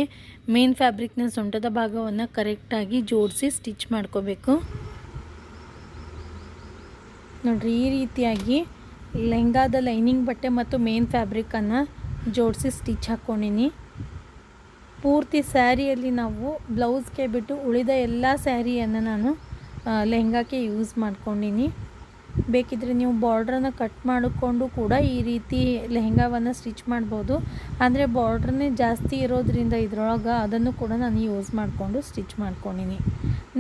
ಮೇನ್ ಫ್ಯಾಬ್ರಿಕ್ನ ಸೊಂಟದ ಭಾಗವನ್ನು ಕರೆಕ್ಟಾಗಿ ಜೋಡಿಸಿ ಸ್ಟಿಚ್ ಮಾಡ್ಕೋಬೇಕು. ನೋಡಿರಿ, ಈ ರೀತಿಯಾಗಿ ಲೆಹಂಗಾದ ಲೈನಿಂಗ್ ಬಟ್ಟೆ ಮತ್ತು ಮೇನ್ ಫ್ಯಾಬ್ರಿಕನ್ನು ಜೋಡಿಸಿ ಸ್ಟಿಚ್ ಹಾಕ್ಕೊಂಡಿನಿ. ಪೂರ್ತಿ ಸ್ಯಾರಿಯಲ್ಲಿ ನಾವು ಬ್ಲೌಸ್ಗೆ ಬಿಟ್ಟು ಉಳಿದ ಎಲ್ಲ ಸ್ಯಾರಿಯನ್ನು ನಾನು ಲೆಹಂಗಾಕ್ಕೆ ಯೂಸ್ ಮಾಡ್ಕೊಂಡಿನಿ. ಬೇಕಿದ್ರೆ ನೀವು ಬಾರ್ಡ್ರನ್ನು ಕಟ್ ಮಾಡಿಕೊಂಡು ಕೂಡ ಈ ರೀತಿ ಲೆಹೆಂಗಾವನ್ನು ಸ್ಟಿಚ್ ಮಾಡ್ಬೋದು. ಅಂದರೆ ಬಾರ್ಡ್ರನ್ನೇ ಜಾಸ್ತಿ ಇರೋದ್ರಿಂದ ಇದರೊಳಗೆ ಅದನ್ನು ಕೂಡ ನಾನು ಯೂಸ್ ಮಾಡಿಕೊಂಡು ಸ್ಟಿಚ್ ಮಾಡ್ಕೊಂಡಿನಿ.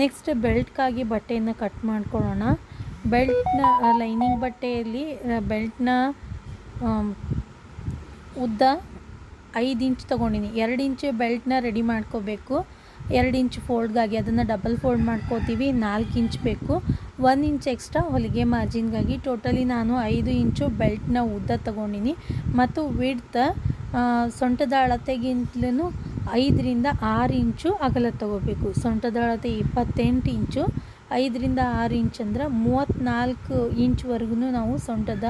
ನೆಕ್ಸ್ಟ್ ಬೆಲ್ಟ್ಗಾಗಿ ಬಟ್ಟೆಯನ್ನು ಕಟ್ ಮಾಡ್ಕೊಳ್ಳೋಣ. ಬೆಲ್ಟ್ನ ಲೈನಿಂಗ್ ಬಟ್ಟೆಯಲ್ಲಿ ಬೆಲ್ಟ್ನ ಉದ್ದ ಐದು ಇಂಚ್ ತೊಗೊಂಡಿನಿ. ಎರಡು ಇಂಚ್ ಬೆಲ್ಟ್ನ ರೆಡಿ ಮಾಡ್ಕೋಬೇಕು. ಎರಡು ಇಂಚ್ ಫೋಲ್ಡ್ಗಾಗಿ ಅದನ್ನು ಡಬಲ್ ಫೋಲ್ಡ್ ಮಾಡ್ಕೋತೀವಿ. ನಾಲ್ಕು ಇಂಚ್ ಬೇಕು. ಒನ್ ಇಂಚ್ ಎಕ್ಸ್ಟ್ರಾ ಹೊಲಿಗೆ ಮಾರ್ಜಿನ್ಗಾಗಿ ಟೋಟಲಿ ನಾನು ಐದು ಇಂಚು ಬೆಲ್ಟ್ನ ಉದ್ದ ತೊಗೊಂಡಿನಿ. ಮತ್ತು ವಿಡ್ತ್ ಸೊಂಟದ ಅಳತೆಗಿಂತಲೂ ಐದರಿಂದ ಆರು ಇಂಚು ಅಗಲ ತಗೋಬೇಕು. ಸೊಂಟದ ಅಳತೆ ಇಪ್ಪತ್ತೆಂಟು ಇಂಚು, ಐದರಿಂದ ಆರು ಇಂಚ್ ಅಂದ್ರೆ ಮೂವತ್ತ್ನಾಲ್ಕು ಇಂಚ್ವರೆಗೂ ನಾವು ಸೊಂಟದ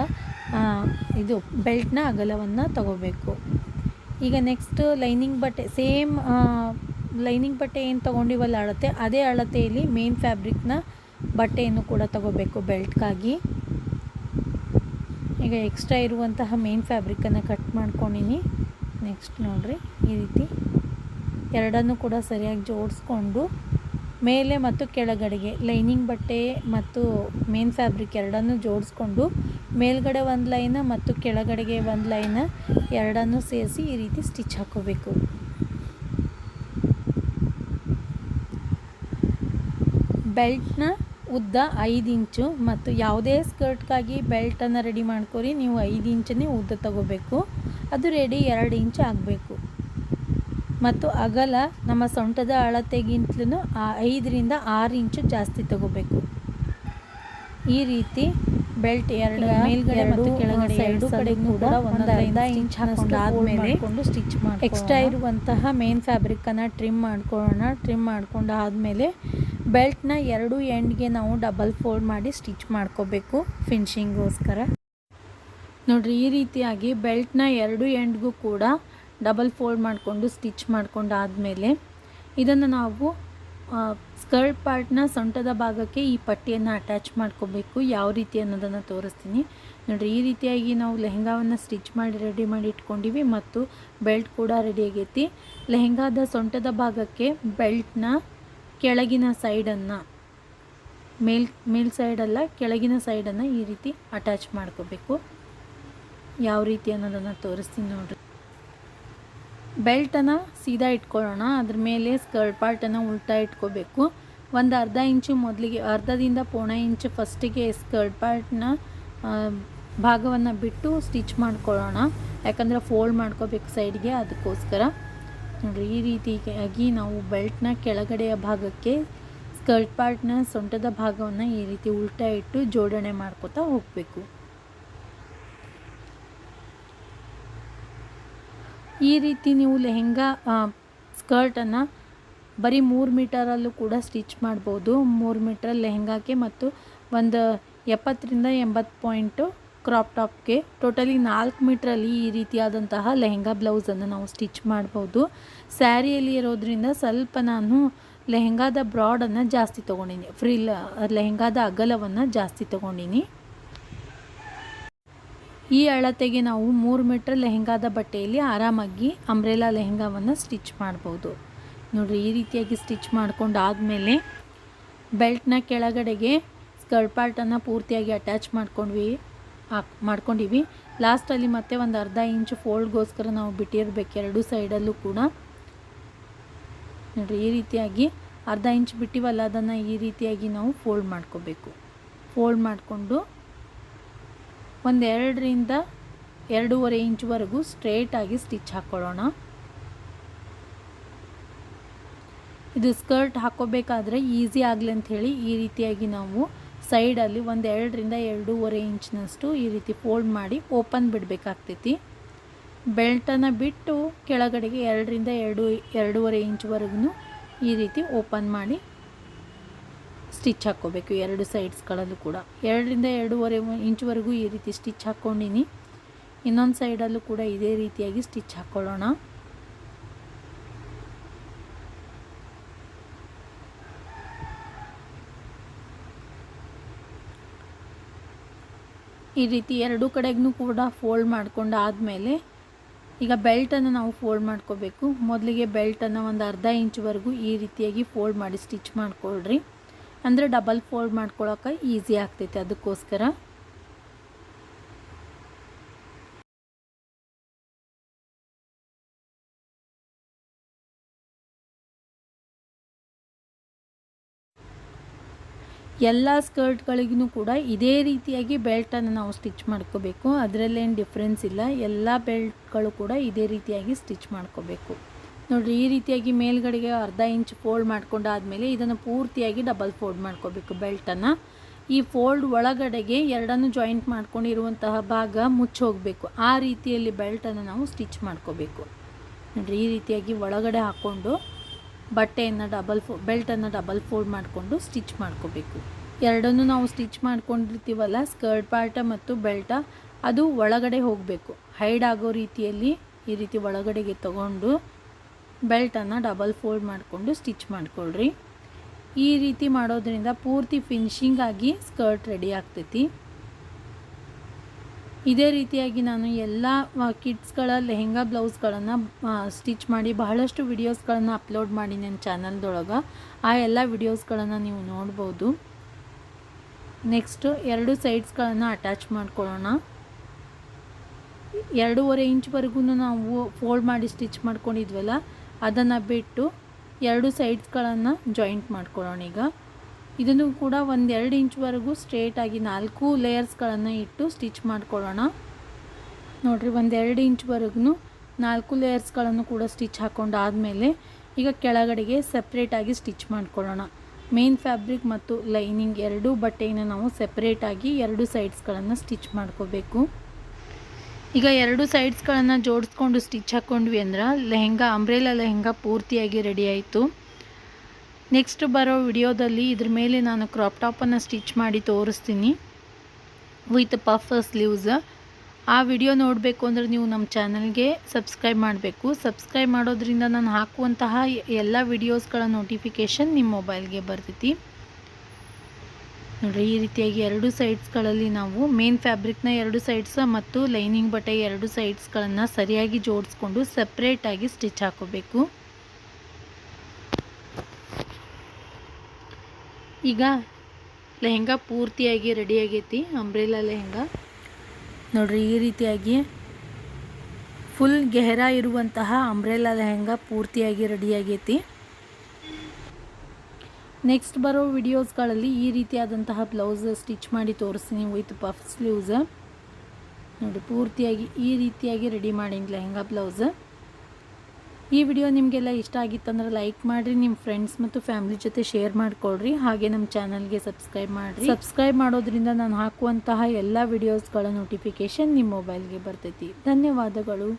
ಇದು ಬೆಲ್ಟ್ನ ಅಗಲವನ್ನು ತಗೋಬೇಕು. ಈಗ ನೆಕ್ಸ್ಟ್ ಲೈನಿಂಗ್ ಬಟ್ಟೆ ಸೇಮ್ ಲೈನಿಂಗ್ ಬಟ್ಟೆ ಏನು ತೊಗೊಂಡಿವಲ್ಲ ಅಳತೆ, ಅದೇ ಅಳತೆಯಲ್ಲಿ ಮೇನ್ ಫ್ಯಾಬ್ರಿಕ್ನ ಬಟ್ಟೆಯನ್ನು ಕೂಡ ತಗೋಬೇಕು ಬೆಲ್ಟ್ಗಾಗಿ ಈಗ ಎಕ್ಸ್ಟ್ರಾ ಇರುವಂತಹ ಮೇನ್ ಫ್ಯಾಬ್ರಿಕನ್ನು ಕಟ್ ಮಾಡ್ಕೊಂಡಿನಿ. ನೆಕ್ಸ್ಟ್ ನೋಡಿರಿ, ಈ ರೀತಿ. ಎರಡನ್ನು ಕೂಡ ಸರಿಯಾಗಿ ಜೋಡಿಸ್ಕೊಂಡು ಮೇಲೆ ಮತ್ತು ಕೆಳಗಡೆಗೆ ಲೈನಿಂಗ್ ಬಟ್ಟೆ ಮತ್ತು ಮೇನ್ ಫ್ಯಾಬ್ರಿಕ್ ಎರಡನ್ನೂ ಜೋಡಿಸ್ಕೊಂಡು ಮೇಲ್ಗಡೆ ಒಂದು ಲೈನ ಮತ್ತು ಕೆಳಗಡೆಗೆ ಒಂದು ಲೈನ ಎರಡನ್ನೂ ಸೇರಿಸಿ ಈ ರೀತಿ ಸ್ಟಿಚ್ ಹಾಕೋಬೇಕು. ಬೆಲ್ಟ್ನ ಉದ್ದ ಐದು ಇಂಚು ಮತ್ತು ಯಾವುದೇ ಸ್ಕರ್ಟ್ಗಾಗಿ ಬೆಲ್ಟನ್ನು ರೆಡಿ ಮಾಡ್ಕೊರಿ, ನೀವು ಐದು ಇಂಚನೇ ಉದ್ದ ತಗೋಬೇಕು. ಅದು ರೆಡಿ ಎರಡು ಇಂಚು ಆಗಬೇಕು. ಮತ್ತು ಅಗಲ ನಮ್ಮ ಸೊಂಟದ ಅಳತೆಗಿಂತಲೂ ಐದರಿಂದ ಆರು ಇಂಚು ಜಾಸ್ತಿ ತಗೋಬೇಕು. ಈ ರೀತಿ ಬೆಲ್ಟ್ ಎರಡು ಮೇಲ್ಗಡೆ ಮತ್ತು ಕೆಳಗಡೆ ಎರಡು ಕಡೆ ಕೂಡ ಒಂದರಿಂದ ಇಂಚ್ ಹಾಕೊಂಡು ಆದಮೇಲೆ ಸ್ಟಿಚ್ ಮಾಡಿ ಎಕ್ಸ್ಟ್ರಾ ಇರುವಂತಹ ಮೇನ್ ಫ್ಯಾಬ್ರಿಕನ್ನು ಟ್ರಿಮ್ ಮಾಡ್ಕೊಳ್ಳೋಣ. ಟ್ರಿಮ್ ಮಾಡ್ಕೊಂಡು ಆದಮೇಲೆ ಬೆಲ್ಟ್ನ ಎರಡು ಎಂಡ್ಗೆ ನಾವು ಡಬಲ್ ಫೋಲ್ಡ್ ಮಾಡಿ ಸ್ಟಿಚ್ ಮಾಡ್ಕೋಬೇಕು ಫಿನಿಶಿಂಗೋಸ್ಕರ ನೋಡಿರಿ ಈ ರೀತಿಯಾಗಿ ಬೆಲ್ಟ್ನ ಎರಡು ಎಂಡ್ಗೂ ಕೂಡ ಡಬಲ್ ಫೋಲ್ಡ್ ಮಾಡಿಕೊಂಡು ಸ್ಟಿಚ್ ಮಾಡ್ಕೊಂಡು ಆದಮೇಲೆ ಇದನ್ನು ನಾವು ಸ್ಕರ್ಟ್ ಪಾರ್ಟ್ನ ಸೊಂಟದ ಭಾಗಕ್ಕೆ ಈ ಪಟ್ಟಿಯನ್ನು ಅಟ್ಯಾಚ್ ಮಾಡ್ಕೋಬೇಕು. ಯಾವ ರೀತಿ ಅನ್ನೋದನ್ನು ತೋರಿಸ್ತೀನಿ. ನೋಡಿರಿ, ಈ ರೀತಿಯಾಗಿ ನಾವು ಲೆಹೆಂಗಾವನ್ನು ಸ್ಟಿಚ್ ಮಾಡಿ ರೆಡಿ ಮಾಡಿ ಇಟ್ಕೊಂಡಿವಿ ಮತ್ತು ಬೆಲ್ಟ್ ಕೂಡ ರೆಡಿ ಆಗೈತಿ. ಲೆಹೆಂಗಾದ ಸೊಂಟದ ಭಾಗಕ್ಕೆ ಬೆಲ್ಟ್ನ ಕೆಳಗಿನ ಸೈಡನ್ನು ಮೇಲ್ ಮೇಲ್ ಸೈಡಲ್ಲ ಕೆಳಗಿನ ಸೈಡನ್ನು ಈ ರೀತಿ ಅಟ್ಯಾಚ್ ಮಾಡ್ಕೋಬೇಕು. ಯಾವ ರೀತಿ ಅನ್ನೋದನ್ನು ತೋರಿಸ್ತೀನಿ ನೋಡಿರಿ. ಬೆಲ್ಟನ್ನು ಸೀದಾ ಇಟ್ಕೊಳ್ಳೋಣ. ಅದ್ರ ಮೇಲೆ ಸ್ಕರ್ಟ್ ಪಾರ್ಟನ್ನು ಉಲ್ಟಾ ಇಟ್ಕೋಬೇಕು. ಒಂದು ಅರ್ಧ ಇಂಚು ಮೊದಲಿಗೆ, ಅರ್ಧದಿಂದ ಪೋಣ ಇಂಚು ಫಸ್ಟಿಗೆ ಸ್ಕರ್ಟ್ ಪಾರ್ಟ್ನ ಭಾಗವನ್ನು ಬಿಟ್ಟು ಸ್ಟಿಚ್ ಮಾಡ್ಕೊಳ್ಳೋಣ. ಯಾಕಂದರೆ ಫೋಲ್ಡ್ ಮಾಡ್ಕೋಬೇಕು ಸೈಡ್ಗೆ ಅದಕ್ಕೋಸ್ಕರ. ನೋಡಿರಿ, ಈ ರೀತಿಯಾಗಿ ನಾವು ಬೆಲ್ಟ್ನ ಕೆಳಗಡೆಯ ಭಾಗಕ್ಕೆ ಸ್ಕರ್ಟ್ ಪಾರ್ಟ್ನ ಸೊಂಟದ ಭಾಗವನ್ನು ಈ ರೀತಿ ಉಲ್ಟಾ ಇಟ್ಟು ಜೋಡಣೆ ಮಾಡ್ಕೋತಾ ಹೋಗಬೇಕು. ಈ ರೀತಿ ನೀವು ಲೆಹೆಂಗಾ ಸ್ಕರ್ಟನ್ನು ಬರೀ ಮೂರು ಮೀಟರಲ್ಲೂ ಕೂಡ ಸ್ಟಿಚ್ ಮಾಡ್ಬೋದು. ಮೂರು ಮೀಟರ್ ಲೆಹೆಂಗಾಕ್ಕೆ ಮತ್ತು ಒಂದು ಎಪ್ಪತ್ತರಿಂದ ಎಂಬತ್ತು ಪಾಯಿಂಟು ಕ್ರಾಪ್ ಟಾಪ್ಗೆ. ಟೋಟಲಿ ನಾಲ್ಕು ಮೀಟ್ರಲ್ಲಿ ಈ ರೀತಿಯಾದಂತಹ ಲೆಹೆಂಗಾ ಬ್ಲೌಸನ್ನು ನಾವು ಸ್ಟಿಚ್ ಮಾಡ್ಬೋದು. ಸ್ಯಾರಿಯಲ್ಲಿ ಇರೋದ್ರಿಂದ ಸ್ವಲ್ಪ ನಾನು ಲೆಹೆಂಗಾದ ಬ್ರಾಡನ್ನು ಜಾಸ್ತಿ ತೊಗೊಂಡಿನಿ. ಫ್ರಿಲ್, ಲೆಹೆಂಗಾದ ಅಗಲವನ್ನು ಜಾಸ್ತಿ ತೊಗೊಂಡಿನಿ. ಈ ಅಳತೆಗೆ ನಾವು ಮೂರು ಮೀಟ್ರ್ ಲೆಹೆಂಗಾದ ಬಟ್ಟೆಯಲ್ಲಿ ಆರಾಮಾಗಿ ಅಂಬ್ರೆಲಾ ಲೆಹೆಂಗಾವನ್ನು ಸ್ಟಿಚ್ ಮಾಡ್ಬೋದು. ನೋಡಿರಿ, ಈ ರೀತಿಯಾಗಿ ಸ್ಟಿಚ್ ಮಾಡ್ಕೊಂಡು ಆದಮೇಲೆ ಬೆಲ್ಟ್ನ ಕೆಳಗಡೆಗೆ ಸ್ಕರ್ಟ್ ಪಾರ್ಟನ್ನು ಪೂರ್ತಿಯಾಗಿ ಅಟ್ಯಾಚ್ ಮಾಡ್ಕೊಂಡ್ವಿ, ಹಾಕ್, ಮಾಡ್ಕೊಂಡಿವಿ. ಲಾಸ್ಟಲ್ಲಿ ಮತ್ತೆ ಒಂದು ಅರ್ಧ ಇಂಚ್ ಫೋಲ್ಡ್ಗೋಸ್ಕರ ನಾವು ಬಿಟ್ಟಿರಬೇಕು, ಎರಡೂ ಸೈಡಲ್ಲೂ ಕೂಡ. ನೋಡಿರಿ, ಈ ರೀತಿಯಾಗಿ ಅರ್ಧ ಇಂಚ್ ಬಿಟ್ಟಿವಲ್ಲ, ಅದನ್ನು ಈ ರೀತಿಯಾಗಿ ನಾವು ಫೋಲ್ಡ್ ಮಾಡ್ಕೋಬೇಕು. ಫೋಲ್ಡ್ ಮಾಡಿಕೊಂಡು ಒಂದು ಎರಡರಿಂದ ಎರಡೂವರೆ ಇಂಚ್ವರೆಗೂ ಸ್ಟ್ರೇಟಾಗಿ ಸ್ಟಿಚ್ ಹಾಕ್ಕೊಳ್ಳೋಣ ಇದು ಸ್ಕರ್ಟ್ ಹಾಕ್ಕೋಬೇಕಾದ್ರೆ ಈಸಿ ಆಗಲಿ ಅಂತ ಹೇಳಿ ಈ ರೀತಿಯಾಗಿ ನಾವು ಸೈಡಲ್ಲಿ ಒಂದು ಎರಡರಿಂದ ಎರಡೂವರೆ ಇಂಚಿನಷ್ಟು ಈ ರೀತಿ ಫೋಲ್ಡ್ ಮಾಡಿ ಓಪನ್ ಬಿಡಬೇಕಾಗ್ತೈತಿ. ಬೆಲ್ಟನ್ನು ಬಿಟ್ಟು ಕೆಳಗಡೆಗೆ ಎರಡರಿಂದ ಎರಡು, ಎರಡೂವರೆ ಇಂಚ್ವರೆಗೂ ಈ ರೀತಿ ಓಪನ್ ಮಾಡಿ ಸ್ಟಿಚ್ ಹಾಕ್ಕೋಬೇಕು, ಎರಡು ಸೈಡ್ಸ್ಗಳಲ್ಲೂ ಕೂಡ. ಎರಡರಿಂದ ಎರಡೂವರೆ ಇಂಚ್ವರೆಗೂ ಈ ರೀತಿ ಸ್ಟಿಚ್ ಹಾಕ್ಕೊಂಡಿನಿ. ಇನ್ನೊಂದು ಸೈಡಲ್ಲೂ ಕೂಡ ಇದೇ ರೀತಿಯಾಗಿ ಸ್ಟಿಚ್ ಹಾಕ್ಕೊಳ್ಳೋಣ ಈ ರೀತಿ ಎರಡೂ ಕಡೆಗೂ ಕೂಡ ಫೋಲ್ಡ್ ಮಾಡ್ಕೊಂಡು ಆದಮೇಲೆ ಈಗ ಬೆಲ್ಟನ್ನು ನಾವು ಫೋಲ್ಡ್ ಮಾಡ್ಕೋಬೇಕು. ಮೊದಲಿಗೆ ಬೆಲ್ಟನ್ನು ಒಂದು ಅರ್ಧ ಇಂಚ್ವರೆಗೂ ಈ ರೀತಿಯಾಗಿ ಫೋಲ್ಡ್ ಮಾಡಿ ಸ್ಟಿಚ್ ಮಾಡ್ಕೊಳ್ರಿ. ಅಂದರೆ ಡಬಲ್ ಫೋಲ್ಡ್ ಮಾಡ್ಕೊಳಕ್ಕೆ ಈಸಿ ಆಗ್ತೈತೆ ಅದಕ್ಕೋಸ್ಕರ. ಎಲ್ಲ ಸ್ಕರ್ಟ್ಗಳಿಗೂ ಕೂಡ ಇದೇ ರೀತಿಯಾಗಿ ಬೆಲ್ಟನ್ನು ನಾವು ಸ್ಟಿಚ್ ಮಾಡ್ಕೋಬೇಕು. ಅದರಲ್ಲೇನು ಡಿಫ್ರೆನ್ಸ್ ಇಲ್ಲ. ಎಲ್ಲ ಬೆಲ್ಟ್ಗಳು ಕೂಡ ಇದೇ ರೀತಿಯಾಗಿ ಸ್ಟಿಚ್ ಮಾಡ್ಕೋಬೇಕು. ನೋಡಿರಿ, ಈ ರೀತಿಯಾಗಿ ಮೇಲ್ಗಡೆಗೆ ಅರ್ಧ ಇಂಚ್ ಫೋಲ್ಡ್ ಮಾಡ್ಕೊಂಡಾದಮೇಲೆ ಇದನ್ನು ಪೂರ್ತಿಯಾಗಿ ಡಬಲ್ ಫೋಲ್ಡ್ ಮಾಡ್ಕೋಬೇಕು ಬೆಲ್ಟನ್ನು. ಈ ಫೋಲ್ಡ್ ಒಳಗಡೆಗೆ ಎರಡನ್ನು ಜಾಯಿಂಟ್ ಮಾಡ್ಕೊಂಡಿರುವಂತಹ ಭಾಗ ಮುಚ್ಚಿ ಹೋಗಬೇಕು ಆ ರೀತಿಯಲ್ಲಿ ಬೆಲ್ಟನ್ನು ನಾವು ಸ್ಟಿಚ್ ಮಾಡ್ಕೋಬೇಕು. ನೋಡಿರಿ, ಈ ರೀತಿಯಾಗಿ ಒಳಗಡೆ ಹಾಕ್ಕೊಂಡು ಬಟ್ಟೆಯನ್ನು ಡಬಲ್ ಫೋ ಬೆಲ್ಟನ್ನು ಡಬಲ್ ಫೋಲ್ಡ್ ಮಾಡಿಕೊಂಡು ಸ್ಟಿಚ್ ಮಾಡ್ಕೋಬೇಕು. ಎರಡನ್ನೂ ನಾವು ಸ್ಟಿಚ್ ಮಾಡ್ಕೊಂಡಿರ್ತೀವಲ್ಲ ಸ್ಕರ್ಟ್ ಪಾರ್ಟ ಮತ್ತು ಬೆಲ್ಟ, ಅದು ಒಳಗಡೆ ಹೋಗಬೇಕು. ಹೈಡ್ ಆಗೋ ರೀತಿಯಲ್ಲಿ ಈ ರೀತಿ ಒಳಗಡೆಗೆ ತಗೊಂಡು ಬೆಲ್ಟನ್ನು ಡಬಲ್ ಫೋಲ್ಡ್ ಮಾಡಿಕೊಂಡು ಸ್ಟಿಚ್ ಮಾಡ್ಕೊಳ್ರಿ. ಈ ರೀತಿ ಮಾಡೋದ್ರಿಂದ ಪೂರ್ತಿ ಫಿನಿಶಿಂಗ್ ಆಗಿ ಸ್ಕರ್ಟ್ ರೆಡಿ ಆಗ್ತೈತಿ. ಇದೇ ರೀತಿಯಾಗಿ ನಾನು ಎಲ್ಲ ಕಿಡ್ಸ್ಗಳ ಲೆಹೆಂಗಾ ಬ್ಲೌಸ್ಗಳನ್ನು ಸ್ಟಿಚ್ ಮಾಡಿ ಬಹಳಷ್ಟು ವಿಡಿಯೋಸ್ಗಳನ್ನು ಅಪ್ಲೋಡ್ ಮಾಡಿ ನನ್ನ ಚಾನಲ್ದೊಳಗೆ. ಆ ಎಲ್ಲ ವಿಡಿಯೋಸ್ಗಳನ್ನು ನೀವು ನೋಡ್ಬೋದು. ನೆಕ್ಸ್ಟು ಎರಡು ಸೈಡ್ಸ್ಗಳನ್ನು ಅಟ್ಯಾಚ್ ಮಾಡ್ಕೊಳ್ಳೋಣ. ಎರಡೂವರೆ ಇಂಚ್ವರೆಗೂ ನಾವು ಫೋಲ್ಡ್ ಮಾಡಿ ಸ್ಟಿಚ್ ಮಾಡ್ಕೊಂಡಿದ್ವಲ್ಲ ಅದನ್ನು ಬಿಟ್ಟು ಎರಡು ಸೈಡ್ಸ್ಗಳನ್ನು ಜಾಯಿಂಟ್ ಮಾಡ್ಕೊಳ್ಳೋಣ ಈಗ. ಇದನ್ನು ಕೂಡ ಒಂದು ಎರಡು ಇಂಚ್ವರೆಗೂ ಸ್ಟ್ರೇಟಾಗಿ ನಾಲ್ಕು ಲೇಯರ್ಸ್ಗಳನ್ನು ಇಟ್ಟು ಸ್ಟಿಚ್ ಮಾಡ್ಕೊಳ್ಳೋಣ. ನೋಡಿರಿ ಒಂದು ಎರಡು ಇಂಚ್ವರೆಗೂ ನಾಲ್ಕು ಲೇಯರ್ಸ್ಗಳನ್ನು ಕೂಡ ಸ್ಟಿಚ್ ಹಾಕ್ಕೊಂಡು ಆದಮೇಲೆ ಈಗ ಕೆಳಗಡೆಗೆ ಸಪ್ರೇಟಾಗಿ ಸ್ಟಿಚ್ ಮಾಡ್ಕೊಳ್ಳೋಣ. ಮೇನ್ ಫ್ಯಾಬ್ರಿಕ್ ಮತ್ತು ಲೈನಿಂಗ್ ಎರಡೂ ಬಟ್ಟೆಯನ್ನು ನಾವು ಸೆಪ್ರೇಟಾಗಿ ಎರಡು ಸೈಡ್ಸ್ಗಳನ್ನು ಸ್ಟಿಚ್ ಮಾಡ್ಕೋಬೇಕು. ಈಗ ಎರಡು ಸೈಡ್ಸ್ಗಳನ್ನು ಜೋಡಿಸ್ಕೊಂಡು ಸ್ಟಿಚ್ ಹಾಕ್ಕೊಂಡ್ವಿ ಅಂದ್ರೆ ಲೆಹೆಂಗ ಅಂಬ್ರೇಲಾ ಲೆಹೆಂಗ ಪೂರ್ತಿಯಾಗಿ ರೆಡಿ ಆಯಿತು. ನೆಕ್ಸ್ಟ್ ಬರೋ ವಿಡಿಯೋದಲ್ಲಿ ಇದ್ರ ಮೇಲೆ ನಾನು ಕ್ರಾಪ್ ಟಾಪನ್ನು ಸ್ಟಿಚ್ ಮಾಡಿ ತೋರಿಸ್ತೀನಿ. ವಿತ್ ಪಫ್ ಸ್ಲೀವ್ಸ್ ಆ ವಿಡಿಯೋ ನೋಡಬೇಕು ಅಂದರೆ ನೀವು ನಮ್ಮ ಚಾನಲ್ಗೆ ಸಬ್ಸ್ಕ್ರೈಬ್ ಮಾಡಬೇಕು. ಸಬ್ಸ್ಕ್ರೈಬ್ ಮಾಡೋದ್ರಿಂದ ನಾನು ಹಾಕುವಂತಹ ಎಲ್ಲ ವಿಡಿಯೋಸ್ಗಳ ನೋಟಿಫಿಕೇಷನ್ ನಿಮ್ಮ ಮೊಬೈಲ್ಗೆ ಬರ್ತೈತಿ. ನೋಡಿರಿ ಈ ರೀತಿಯಾಗಿ ಎರಡು ಸೈಡ್ಸ್ಗಳಲ್ಲಿ ನಾವು ಮೇನ್ ಫ್ಯಾಬ್ರಿಕ್ನ ಎರಡು ಸೈಡ್ಸ್ ಮತ್ತು ಲೈನಿಂಗ್ ಬಟ್ಟೆ ಎರಡು ಸೈಡ್ಸ್ಗಳನ್ನು ಸರಿಯಾಗಿ ಜೋಡಿಸ್ಕೊಂಡು ಸಪ್ರೇಟಾಗಿ ಸ್ಟಿಚ್ ಹಾಕೋಬೇಕು. ಈಗ ಲೆಹೆಂಗಾ ಪೂರ್ತಿಯಾಗಿ ರೆಡಿ ಆಗೈತಿ ಅಂಬ್ರೆಲಾ ಲೆಹೆಂಗಾ. ನೋಡ್ರಿ, ಈ ರೀತಿಯಾಗಿ ಫುಲ್ ಗೆಹರ ಇರುವಂತಹ ಅಂಬ್ರೆಲಾ ಲೆಹೆಂಗಾ ಪೂರ್ತಿಯಾಗಿ ರೆಡಿ ಆಗೈತಿ. ನೆಕ್ಸ್ಟ್ ಬರೋ ವಿಡಿಯೋಸ್ಗಳಲ್ಲಿ ಈ ರೀತಿಯಾದಂತಹ ಬ್ಲೌಸ್ ಸ್ಟಿಚ್ ಮಾಡಿ ತೋರಿಸ್ತೀನಿ ವಿತ್ ಪಫ್ ಸ್ಲೀವ್ಸ್ ನೋಡಿ, ಪೂರ್ತಿಯಾಗಿ ಈ ರೀತಿಯಾಗಿ ರೆಡಿ ಮಾಡೀನಿ ಲೆಹೆಂಗಾ ಬ್ಲೌಸ್ ಈ ವಿಡಿಯೋ ನಿಮಗೆಲ್ಲ ಇಷ್ಟ ಆಗಿತ್ತಂದ್ರೆ ಲೈಕ್ ಮಾಡಿರಿ ನಿಮ್ಮ ಫ್ರೆಂಡ್ಸ್ ಮತ್ತು ಫ್ಯಾಮಿಲಿ ಜೊತೆ ಶೇರ್ ಮಾಡಿಕೊಡ್ರಿ ಹಾಗೆ ನಮ್ಮ ಚಾನಲ್ಗೆ ಸಬ್ಸ್ಕ್ರೈಬ್ ಮಾಡಿರಿ. ಸಬ್ಸ್ಕ್ರೈಬ್ ಮಾಡೋದ್ರಿಂದ ನಾನು ಹಾಕುವಂತಹ ಎಲ್ಲ ವಿಡಿಯೋಸ್ಗಳ ನೋಟಿಫಿಕೇಷನ್ ನಿಮ್ಮ ಮೊಬೈಲ್ಗೆ ಬರ್ತೈತಿ. ಧನ್ಯವಾದಗಳು.